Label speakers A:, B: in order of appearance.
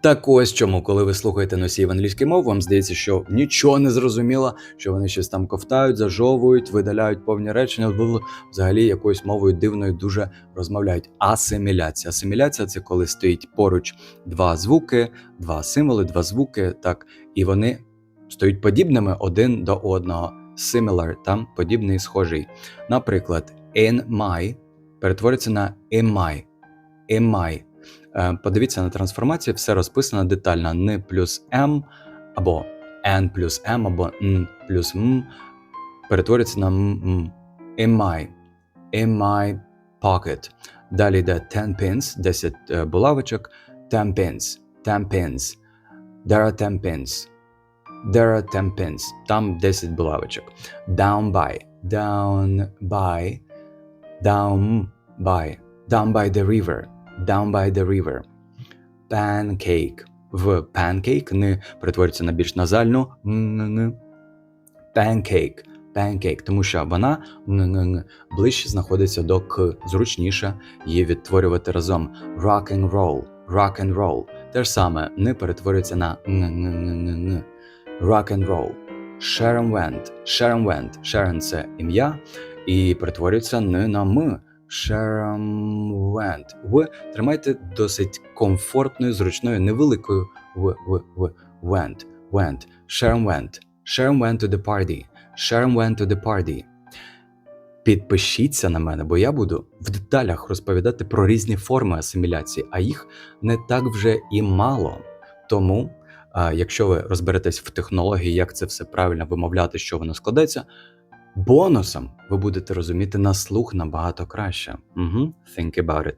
A: Так ось чому, коли ви слухаєте носіїв англійської мови, вам здається, що нічого не зрозуміло, що вони щось там ковтають, зажовують, видаляють повні речення, взагалі якоюсь мовою дивною дуже розмовляють. Асиміляція. Асиміляція це коли стоїть поруч два звуки, два символи, два звуки, так, і вони стають подібними один до одного. Similar, там подібний схожий. Наприклад, in my перетвориться на in my. In my. Е, Подивіться на трансформацію, все розписано детально. Н плюс М або N плюс М або Н плюс М перетворюється на. М. In my. In my pocket. Далі йде 10 pins, 10 е, булавочок. 10 pins. 10 pins. There are 10 pins. There are 10 pins. Там 10 булавочок. Down by. Down by. Down by. Down by the river. Down by the river. Pancake. В pancake не перетворюється на більш назальну н-н-н. Pancake. Pancake, тому що вона ближче знаходиться до к. Зручніше її відтворювати разом. Rock and roll. Rock and roll. Те ж саме не перетворюється на н-н-н-н-н. Rock and roll. Sharon went. Sharon went. Sharon – це ім'я і перетворюється не на м. Went. В тримайте досить комфортною, зручною, невеликою в, в, в. Went. Went. Sharon went. Sharon went to the party. Sharon went to the party. Підпишіться на мене, бо я буду в деталях розповідати про різні форми асиміляції, а їх не так вже і мало. Тому, якщо ви розберетесь в технології, як це все правильно вимовляти, що воно складеться, бонусом ви будете розуміти на слух набагато краще. Угу. Think about it.